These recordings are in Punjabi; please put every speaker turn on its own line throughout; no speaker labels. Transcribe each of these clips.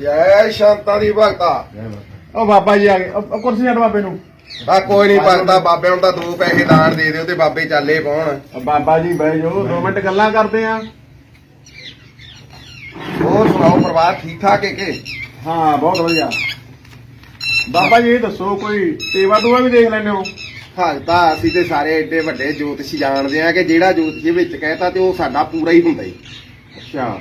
ਜੈ ਸ਼ਾਂਤਾਂ ਦੀ ਭਗਤਾ।
ਉਹ ਬਾਬਾ ਜੀ ਆ ਗਏ। ਉਹ- ਉਹ ਕੁਰਸੀ ਛੱਡ ਬਾਬੇ ਨੂੰ।
ਆ ਕੋਈ ਨਹੀਂ ਭਗਤਾ ਬਾਬੇ ਨੂੰ ਤਾਂ ਦੋ ਪੈਸੇ ਦਾਨ ਦੇ ਦਿਓ ਤੇ ਬਾਬੇ ਚੱਲੇ ਪਾਉਣ।
ਉਹ ਬਾਬਾ ਜੀ ਬਹਿ ਜਾਓ 2 ਮਿੰਟ ਗੱਲਾਂ ਕਰਦੇ ਆ।
ਹੋਰ ਸੁਣਾਓ ਪਰਿਵਾਰ ਠੀਕ ਠਾਕ ਹੈ ਕਿ?
ਹਾਂ ਬਹੁਤ ਵਧੀਆ। ਬਾਬਾ ਜੀ ਇਹ ਦੱਸੋ ਕੋਈ ਟੇਵਾ ਟੂਆ ਵੀ ਦੇਖ ਲੈਂਦੇ ਹੋ?
ਭਗਤਾ ਅਸੀਂ ਤੇ ਸਾਰੇ ਏਡੇ ਵੱਡੇ ਜੋਤਿਸ਼ੀ ਜਾਣਦੇ ਆ ਕਿ ਜਿਹੜਾ ਜੋਤਿਸ਼ੀ ਵਿੱਚ ਕਹਿਤਾ ਤੇ ਉਹ ਸਾਡਾ ਪੂਰਾ ਹੀ ਹੁੰਦਾ ਹੀ
ਅੱਛਾ।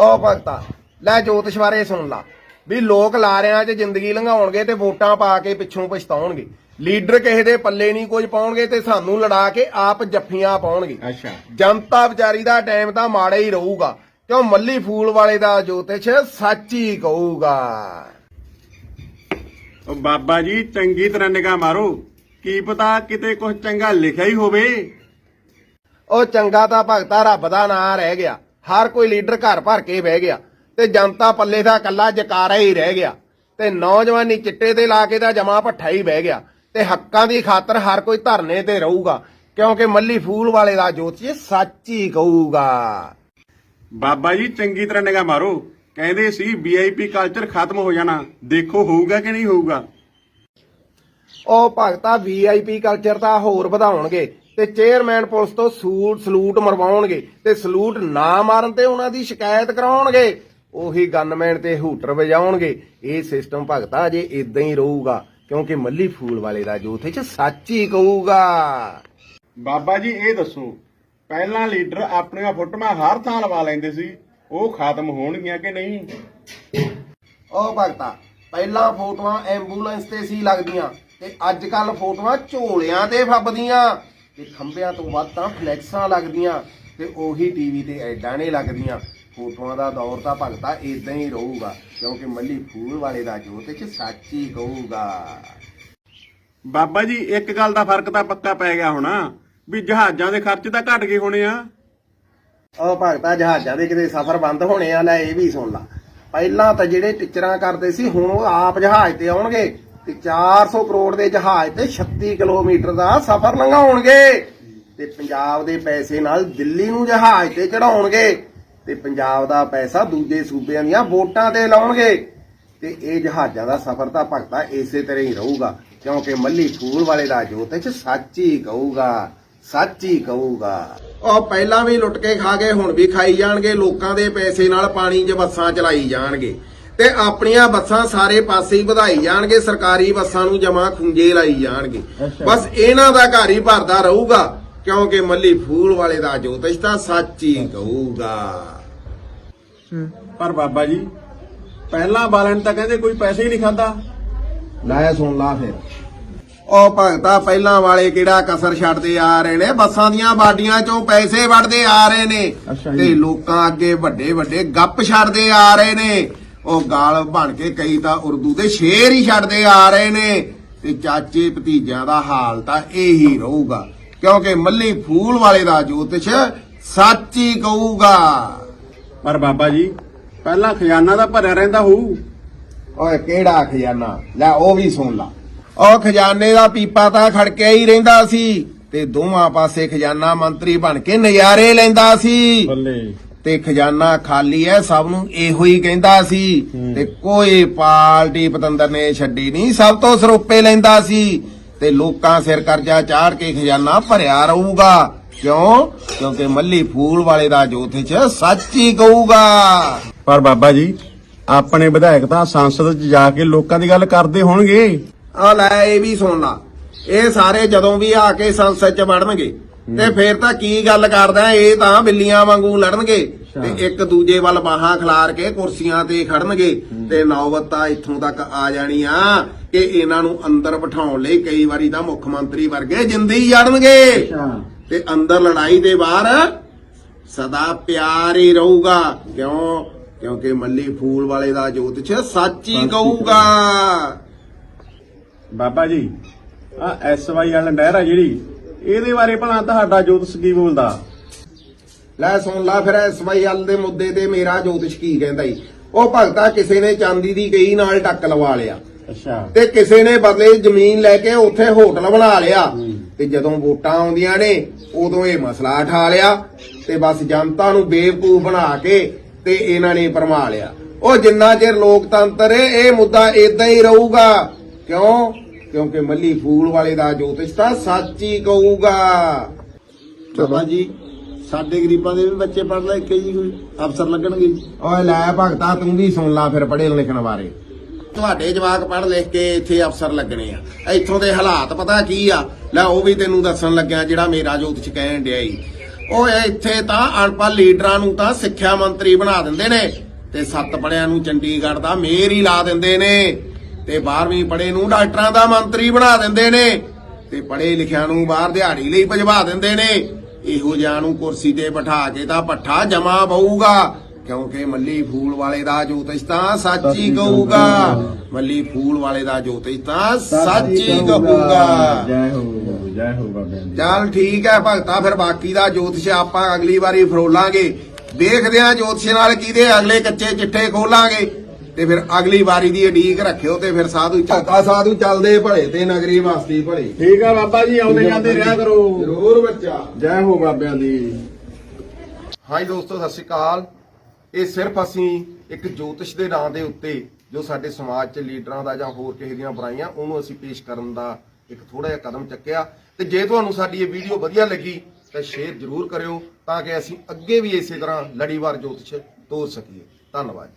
ਉਹ ਭਗਤਾ ਲੈ ਜੋਤਿਸ਼ ਬਾਰੇ ਸੁਣ ਲਾ। ਵੀ ਲੋਕ ਲਾਰਿਆਂ 'ਚ ਜ਼ਿੰਦਗੀ ਲੰਘਾਉਣਗੇ ਤੇ ਵੋਟਾਂ ਪਾ ਕੇ ਪਿੱਛੋਂ ਪਛਤਾਉਣਗੇ। ਲੀਡਰ ਕਿਸੇ ਦੇ ਪੱਲੇ ਨਹੀਂ ਕੁਝ ਪਾਉਣਗੇ ਤੇ ਸਾਨੂੰ ਲੜਾ ਕੇ ਆਪ ਜੱਫੀਆਂ ਪਾਉਣਗੇ।
ਅੱਛਾ।
ਜਨਤਾ ਵਿਚਾਰੀ ਦਾ ਟਾਈਮ ਤਾਂ ਮਾੜਾ ਹੀ ਰਹੂਗਾ। ਕਿਉਂ ਮੱਲੀ ਫੂਲ ਵਾਲੇ ਦਾ ਜੋਤਿਸ਼ ਸੱਚ ਹੀ ਕਹੂਗਾ।
ਉਹ ਬਾਬਾ ਜੀ ਚੰਗੀ ਤਰ੍ਹਾਂ ਨਿਗਾਹ ਮਾਰੋ। ਕੀ ਪਤਾ ਕਿਤੇ ਕੁਝ ਚੰਗਾ ਲਿਖਿਆ ਹੀ ਹੋਵੇ।
ਉਹ ਚੰਗਾ ਤਾਂ ਭਗਤਾ ਰੱਬ ਦਾ ਨਾਂ ਰਹਿ ਗਿਆ। ਹਰ ਕੋਈ ਲੀਡਰ ਘਰ ਭਰ ਕੇ ਬਹਿ ਗਿਆ। ਤੇ ਜਨਤਾ ਪੱਲੇ ਦਾ ਕੱਲਾ ਜਕਾਰਾ ਹੀ ਰਹਿ ਗਿਆ। ਤੇ ਨੌਜਵਾਨੀ ਚਿੱਟੇ ਤੇ ਲਾ ਕੇ ਦਾ ਜਮਾ ਭੱਠਾ ਹੀ ਬਹਿ ਗਿਆ। ਤੇ ਹੱਕਾਂ ਦੀ ਖਾਤਰ ਹਰ ਕੋਈ ਧਰਨੇ ਤੇ ਰਹੂਗਾ ਕਿਉਂਕਿ ਮੱਲੀ ਫੂਲ ਵਾਲੇ ਦਾ ਜੋਤਿਸ਼ ਸੱਚ ਹੀ ਕਹੂਗਾ।
ਬਾਬਾ ਜੀ ਚੰਗੀ ਤਰ੍ਹਾਂ ਨਿਗਾਹ ਮਾਰੋ। ਕਹਿੰਦੇ ਸੀ ਵੀਆਈਪੀ ਕਲਚਰ ਖਤਮ ਹੋ ਜਾਣਾ। ਦੇਖੋ ਹੋਊਗਾ ਕਿ ਨਹੀਂ ਹੋਊਗਾ?
ਉਹ ਭਗਤਾ ਵੀਆਈਪੀ ਕਲਚਰ ਤਾਂ ਹੋਰ ਵਧਾਉਣਗੇ ਤੇ ਚੇਅਰਮੈਨ ਪੁਲਿਸ ਤੋਂ ਸੂਟ ਸਲੂਟ ਮਰਵਾਉਣਗੇ ਤੇ ਸਲੂਟ ਨਾ ਮਾਰਨ ਤੇ ਉਹਨਾਂ ਦੀ ਸ਼ਿਕਾਇਤ ਕਰਾਉਣਗੇ। ਉਹੀ ਗਨਮੈਨ ਤੇ ਹੂਟਰ ਵਜਾਉਣਗੇ। ਇਹ ਸਿਸਟਮ ਭਗਤਾ ਜੇ ਇਦਾਂ ਹੀ ਰਹੂਗਾ ਕਿਉਂਕਿ ਮੱਲੀ ਫੂਲ ਵਾਲੇ ਦਾ ਜੋਥ ਚ ਸੱਚ ਹੀ ਕਹੂਗਾ।
ਬਾਬਾ ਜੀ ਇਹ ਦੱਸੋ ਪਹਿਲਾਂ ਲੀਡਰ ਆਪਣੀਆਂ ਫੋਟੋਆਂ ਹਰ ਥਾਂ ਲਵਾ ਲੈਂਦੇ ਸੀ ਉਹ ਖਤਮ ਹੋਣਗੀਆਂ ਕਿ ਨਹੀਂ?
ਉਹ ਭਗਤਾ ਪਹਿਲਾਂ ਫੋਟੋਆਂ ਐਂਬੂਲੈਂਸ ਤੇ ਸੀ ਲੱਗਦੀਆਂ ਤੇ ਅੱਜ ਕੱਲ ਫੋਟੋਆਂ ਝੋਲਿਆਂ ਤੇ ਫੱਬਦੀਆਂ। ਤੇ ਖੰਭਿਆਂ ਤੋਂ ਵੱਧ ਤਾਂ ਫਲੈਕਸਾਂ ਲੱਗਦੀਆਂ ਤੇ ਉਹੀ ਟੀਵੀ ਤੇ ਐਡਾਂ ਨੇ ਲੱਗਦੀਆਂ। ਫੋਟੋਆਂ ਦਾ ਦੌਰ ਤਾਂ ਭਗਤਾ ਇਦਾਂ ਹੀ ਰਹੂਗਾ ਕਿਉਂਕਿ ਮੱਲੀ ਫੂਲ ਵਾਲੇ ਦਾ ਜੋਤ ਚ ਸੱਚ ਹੀ ਕਹੂਗਾ
ਬਾਬਾ ਜੀ ਇੱਕ ਗੱਲ ਦਾ ਫ਼ਰਕ ਤਾਂ ਪੱਕਾ ਪੈ ਗਿਆ ਹੋਣਾ ਵੀ ਜਹਾਜ਼ਾਂ ਦੇ ਖਰਚ ਤਾਂ ਘਟ ਗਏ ਹੋਣੇ ਆ।
ਉਹ ਭਗਤਾ ਜਹਾਜ਼ਾਂ ਦੇ ਕਿਤੇ ਸਫ਼ਰ ਬੰਦ ਹੋਣੇ ਆ ਲੈ ਇਹ ਵੀ ਸੁਣ ਲਾ। ਪਹਿਲਾਂ ਤਾਂ ਜਿਹੜੇ ਟਿਚਰਾਂ ਕਰਦੇ ਸੀ ਹੁਣ ਉਹ ਆਪ ਜਹਾਜ਼ ਤੇ ਆਉਣਗੇ ਤੇ 400 ਕਰੋੜ ਦੇ ਜਹਾਜ਼ ਤੇ 36 ਕਿਲੋਮੀਟਰ ਦਾ ਸਫ਼ਰ ਲੰਘਾਉਣਗੇ ਤੇ ਪੰਜਾਬ ਦੇ ਪੈਸੇ ਨਾਲ ਦਿੱਲੀ ਨੂੰ ਜਹਾਜ਼ ਤੇ ਚੜਾਉਣਗੇ ਤੇ ਪੰਜਾਬ ਦਾ ਪੈਸਾ ਦੂਜੇ ਸੂਬਿਆਂ ਦੀਆਂ ਵੋਟਾਂ ਤੇ ਲਾਉਣਗੇ। ਤੇ ਇਹ ਜਹਾਜ਼ਾਂ ਦਾ ਸਫ਼ਰ ਤਾਂ ਭਗਤਾ ਇਸੇ ਤਰ੍ਹਾਂ ਹੀ ਰਹੂਗਾ ਕਿਉਂਕਿ ਮੱਲੀ ਫੂਲ ਵਾਲੇ ਦਾ ਜੋਤ ਚ ਸੱਚ ਹੀ ਕਹੂਗਾ ਸੱਚ ਹੀ ਕਹੂਗਾ। ਉਹ ਪਹਿਲਾਂ ਵੀ ਲੁੱਟ ਕੇ ਖਾ ਗਏ ਹੁਣ ਵੀ ਖਾਈ ਜਾਣਗੇ ਲੋਕਾਂ ਦੇ ਪੈਸੇ ਨਾਲ ਪਾਣੀ 'ਚ ਬੱਸਾਂ ਚਲਾਈ ਜਾਣਗੇ। ਤੇ ਆਪਣੀਆਂ ਬੱਸਾਂ ਸਾਰੇ ਪਾਸੇ ਹੀ ਵਧਾਈ ਜਾਣਗੇ ਸਰਕਾਰੀ ਬੱਸਾਂ ਨੂੰ ਜਮਾ ਖੁੰਝੇ ਲਾਈ ਜਾਣਗੇ। ਬਸ ਇਹਨਾਂ ਦਾ ਘਰ ਹੀ ਭਰਦਾ ਰਹੂਗਾ ਕਿਉਂਕਿ ਮੱਲੀ ਫੂਲ ਵਾਲੇ ਦਾ ਜੋਤਿਸ਼ ਤਾਂ ਸੱਚ ਹੀ ਕਹੂਗਾ।
ਪਰ ਬਾਬਾ ਜੀ ਪਹਿਲਾਂ ਵਾਲਿਆਂ ਨੇ ਤਾਂ ਕਹਿੰਦੇ ਕੋਈ ਪੈਸੇ ਹੀ ਨਹੀਂ ਖਾਦਾ।
ਲੈ ਸੁਣ ਲਾ ਫਿਰ। ਉਹ ਭਗਤਾ ਪਹਿਲਾਂ ਵਾਲੇ ਕਿਹੜਾ ਕਸਰ ਛੱਡਦੇ ਆ ਰਹੇ ਨੇ? ਬੱਸਾਂ ਦੀਆਂ ਬਾਡੀਆਂ ਚੋਂ ਪੈਸੇ ਵੜਦੇ ਆ ਰਹੇ ਨੇ। ਤੇ ਲੋਕਾਂ ਅੱਗੇ ਵੱਡੇ ਵੱਡੇ ਗੱਪ ਛੱਡਦੇ ਆ ਰਹੇ ਨੇ। ਉਹ ਗਾਲ ਬਣ ਕੇ ਕਈ ਤਾਂ ਉਰਦੂ ਦੇ ਸ਼ੇਰ ਹੀ ਛੱਡਦੇ ਆ ਰਹੇ ਨੇ। ਤੇ ਚਾਚੇ ਭਤੀਜਿਆਂ ਦਾ ਹਾਲ ਤਾਂ ਇਹੀ ਰਹੂਗਾ। ਕਿਉਂਕਿ ਮੱਲੀ ਫੂਲ ਵਾਲੇ ਦਾ ਜੋਤਿਸ਼ ਸੱਚ ਹੀ ਕਹੂਗਾ।
ਪਰ ਬਾਬਾ ਜੀ ਪਹਿਲਾਂ ਖਜ਼ਾਨਾ ਤਾਂ ਭਰਿਆ ਰਹਿੰਦਾ ਹੋਊ।
ਓਏ ਕਿਹੜਾ ਖਜ਼ਾਨਾ? ਲੈ ਉਹ ਵੀ ਸੁਣ ਲਾ। ਉਹ ਖਜ਼ਾਨੇ ਦਾ ਪੀਪਾ ਤਾਂ ਖੜਕਿਆ ਹੀ ਰਹਿੰਦਾ ਸੀ ਤੇ ਦੋਵਾਂ ਪਾਸੇ ਖਜ਼ਾਨਾ ਮੰਤਰੀ ਬਣ ਕੇ ਨਜ਼ਾਰੇ ਲੈਂਦਾ ਸੀ।
ਬੱਲੇ।
ਤੇ ਖਜ਼ਾਨਾ ਖਾਲੀ ਐ ਸਭ ਨੂੰ ਇਹੋ ਹੀ ਕਹਿੰਦਾ ਸੀ। ਤੇ ਕੋਈ ਪਾਰਟੀ ਪਤੰਦਰ ਨੇ ਛੱਡੀ ਨਹੀਂ ਸਭ ਤੋਂ ਸਰੋਪੇ ਲੈਂਦਾ ਸੀ। ਤੇ ਲੋਕਾਂ ਸਿਰ ਕਰਜ਼ਾ ਚਾੜ ਕੇ ਖਜ਼ਾਨਾ ਭਰਿਆ ਰਹੂਗਾ। ਕਿਉਂ? ਕਿਉਂਕਿ ਮੱਲੀ ਫੂਲ ਵਾਲੇ ਦਾ ਜੋਥ ਚ ਸੱਚ ਹੀ ਕਹੂਗਾ।
ਪਰ ਬਾਬਾ ਜੀ ਆਪਣੇ ਵਿਧਾਇਕ ਤਾਂ ਸੰਸਦ 'ਚ ਜਾ ਕੇ ਲੋਕਾਂ ਦੀ ਗੱਲ ਕਰਦੇ ਹੋਣਗੇ।
ਆ ਲੈ ਇਹ ਵੀ ਸੁਣ ਲਾ। ਇਹ ਸਾਰੇ ਜਦੋਂ ਵੀ ਆ ਕੇ ਸੰਸਦ ਚ ਵੜਨਗੇ ਤੇ ਫੇਰ ਤਾਂ ਕੀ ਗੱਲ ਕਰਦਾ ਇਹ ਤਾਂ ਬਿੱਲੀਆਂ ਵਾਂਗੂ ਲੜਨਗੇ। ਤੇ ਇੱਕ ਦੂਜੇ ਵੱਲ ਬਾਹਾਂ ਖਿਲਾਰ ਕੇ ਕੁਰਸੀਆਂ ਤੇ ਖੜਨਗੇ ਤੇ ਨੌਬਤ ਤਾਂ ਇੱਥੋਂ ਤੱਕ ਆ ਜਾਣੀ ਆ ਕਿ ਇਹਨਾਂ ਨੂੰ ਅੰਦਰ ਬਿਠਾਉਣ ਲਈ ਕਈ ਵਾਰੀ ਤਾਂ ਮੁੱਖ ਮੰਤਰੀ ਵਰਗੇ ਜਿੰਦੀ ਜੜਨਗੇ। ਤੇ ਅੰਦਰ ਲੜਾਈ ਦੇ ਬਾਹਰ ਸਦਾ ਪਿਆਰ ਹੀ ਰਹੂਗਾ। ਕਿਉਂ? ਕਿਉਂਕਿ ਮੱਲੀ ਫੂਲ ਵਾਲੇ ਦਾ ਜੋਤ ਚ ਸੱਚ ਹੀ ਕਹੂਗਾ
ਬਾਬਾ ਜੀ ਆ ਐਸਵਾਈ ਵਾਲਾ ਨਹਿਰ ਆ ਜਿਹੜੀ ਇਹਦੇ ਬਾਰੇ ਭਲਾ ਤੁਹਾਡਾ ਜੋਤਿਸ਼ ਕੀ ਬੋਲਦਾ?
ਲੈ ਸੁਣ ਲਾ ਫਿਰ ਐਸਵਾਈਐਲ ਦੇ ਮੁੱਦੇ ਤੇ ਮੇਰਾ ਜੋਤਿਸ਼ ਕੀ ਕਹਿੰਦਾ ਈ? ਉਹ ਭਗਤਾ ਕਿਸੇ ਨੇ ਚਾਂਦੀ ਦੀ ਕਈ ਨਾਲ ਟੱਕ ਲਵਾ ਲਿਆ।
ਅੱਛਾ।
ਤੇ ਕਿਸੇ ਨੇ ਬਦਲੇ ਜ਼ਮੀਨ ਲੈ ਕੇ ਉੱਥੇ ਹੋਟਲ ਬਣਾ ਲਿਆ। ਤੇ ਜਦੋਂ ਵੋਟਾਂ ਆਉਂਦੀਆਂ ਨੇ ਉਦੋਂ ਇਹ ਮਸਲਾ ਠਾ ਲਿਆ ਤੇ ਬਸ ਜਨਤਾ ਨੂੰ ਬੇਵਕੂਫ ਬਣਾ ਕੇ ਤੇ ਇਹਨਾਂ ਨੇ ਭਰਮਾ ਲਿਆ। ਉਹ ਜਿੰਨਾ ਚਿਰ ਲੋਕਤੰਤਰ ਏ ਇਹ ਮੁੱਦਾ ਇਦਾਂ ਹੀ ਰਹੂਗਾ। ਕਿਉਂ? ਕਿਉਂਕਿ ਮੱਲੀ ਫੂਲ ਵਾਲੇ ਦਾ ਜੋਤਿਸ਼ ਤਾਂ ਸੱਚ ਹੀ ਕਹੂਗਾ
ਬਾਬਾ ਜੀ ਸਾਡੇ ਗਰੀਬਾਂ ਦੇ ਵੀ ਬੱਚੇ ਪੜ੍ਹ ਲੈ ਕੇ ਜੀ ਕੋਈ ਅਫਸਰ ਲੱਗਣਗੇ।
ਓਏ ਲੈ ਭਗਤਾ ਤੂੰ ਵੀ ਸੁਣ ਲਾ ਫਿਰ ਪੜ੍ਹੇ ਲਿਖਣ ਬਾਰੇ। ਤੁਹਾਡੇ ਜਵਾਕ ਪੜ੍ਹ ਲਿਖ ਕੇ ਇੱਥੇ ਅਫਸਰ ਲੱਗਣੇ ਆ। ਇੱਥੋਂ ਦੇ ਹਾਲਾਤ ਪਤਾ ਕੀ ਆ? ਲੈ, ਉਹ ਵੀ ਤੈਨੂੰ ਦੱਸਣ ਲੱਗਿਆ ਜਿਹੜਾ ਮੇਰਾ ਜੋਤਿਸ਼ ਕਹਿਣ ਡਿਆ ਈ। ਓਏ ਇੱਥੇ ਤਾਂ ਅਨਪੜ੍ਹ ਲੀਡਰਾਂ ਨੂੰ ਤਾਂ ਸਿੱਖਿਆ ਮੰਤਰੀ ਬਣਾ ਦਿੰਦੇ ਨੇ ਤੇ ਸੱਤ ਪੜਿਆਂ ਨੂੰ ਚੰਡੀਗੜ੍ਹ ਦਾ ਮੇਅਰ ਹੀ ਲਾ ਦਿੰਦੇ ਨੇ ਤੇ 12ਵੀਂ ਪੜ੍ਹੇ ਨੂੰ ਡਾਕਟਰਾਂ ਦਾ ਮੰਤਰੀ ਬਣਾ ਦਿੰਦੇ ਨੇ ਤੇ ਪੜ੍ਹੇ ਲਿਖਿਆਂ ਨੂੰ ਬਾਹਰ ਦਿਹਾੜੀ ਲਈ ਭਜਵਾ ਦਿੰਦੇ ਨੇ। ਇਹੋ ਜਿਹਾ ਨੂੰ ਕੁਰਸੀ ਤੇ ਬਿਠਾ ਕੇ ਤਾਂ ਪੱਠਾ ਜਮਾ ਬਹੂਗਾ। ਕਿਉਂਕਿ ਮੱਲੀ ਫੂਲ ਵਾਲੇ ਦਾ ਜੋਤਿਸ਼ ਤਾਂ ਸੱਚ ਕਹੂਗਾ। ਮੱਲੀ ਫੂਲ ਵਾਲੇ ਦਾ ਜੋਤਿਸ਼ ਤਾਂ ਸੱਚ ਕਹੂਗਾ।
ਜੈ ਹੋ ਜੈ ਹੋ ਬਾਬਿਆਂ ਦੀ
ਚੱਲ ਠੀਕ ਹੈ ਭਗਤਾ ਫਿਰ ਬਾਕੀ ਦਾ ਜੋਤਿਸ਼ ਆਪਾਂ ਅਗਲੀ ਵਾਰੀ ਫਰੋਲਾਂਗੇ। ਦੇਖਦੇ ਆਂ ਜੋਤਿਸ਼ ਨਾਲ ਕਿਹਦੇ ਅਗਲੇ ਕੱਚੇ ਚਿੱਠੇ ਖੋਲਾਂਗੇ। ਤੇ ਫਿਰ ਅਗਲੀ ਵਾਰੀ ਦੀ ਉਡੀਕ ਰੱਖਿਓ ਤੇ ਫਿਰ ਸਾਧੂ ਭਗਤਾ ਸਾਧੂ ਚੱਲਦੇ ਭਲੇ ਤੇ ਨਗਰੀ ਵਸਦੀ ਭਲੇ।
ਠੀਕ ਆ ਬਾਬਾ ਜੀ ਆਉਂਦੇ ਜਾਂਦੇ ਰਿਹਾ ਕਰੋ।
ਜ਼ਰੂਰ ਬੱਚਾ।
ਜੈ ਹੋ ਬਾਬਿਆਂ ਦੀ।
ਹਾਈ ਦੋਸਤੋ ਸਤਿ ਸ਼੍ਰੀ ਅਕਾਲ। ਇਹ ਸਿਰਫ ਅਸੀਂ ਇੱਕ ਜੋਤਿਸ਼ ਦੇ ਨਾਂ ਦੇ ਉੱਤੇ ਜੋ ਸਾਡੇ ਸਮਾਜ 'ਚ ਲੀਡਰਾਂ ਦਾ ਜਾਂ ਹੋਰ ਕਿਸੇ ਦੀਆਂ ਬੁਰਾਈਆਂ, ਉਹਨੂੰ ਅਸੀਂ ਪੇਸ਼ ਕਰਨ ਦਾ ਇੱਕ ਥੋੜਾ ਜਿਹਾ ਕਦਮ ਚੱਕਿਆ। ਤੇ ਜੇ ਤੁਹਾਨੂੰ ਸਾਡੀ ਇਹ ਵੀਡੀਓ ਵਧੀਆ ਲੱਗੀ, ਤਾਂ ਸ਼ੇਅਰ ਜ਼ਰੂਰ ਕਰਿਓ ਤਾਂ ਕਿ ਅਸੀਂ ਅੱਗੇ ਵੀ ਇਸੇ ਤਰ੍ਹਾਂ ਲੜੀਵਾਰ ਜੋਤਿਸ਼ ਤੋਰ ਸਕੀਏ। ਧੰਨਵਾਦ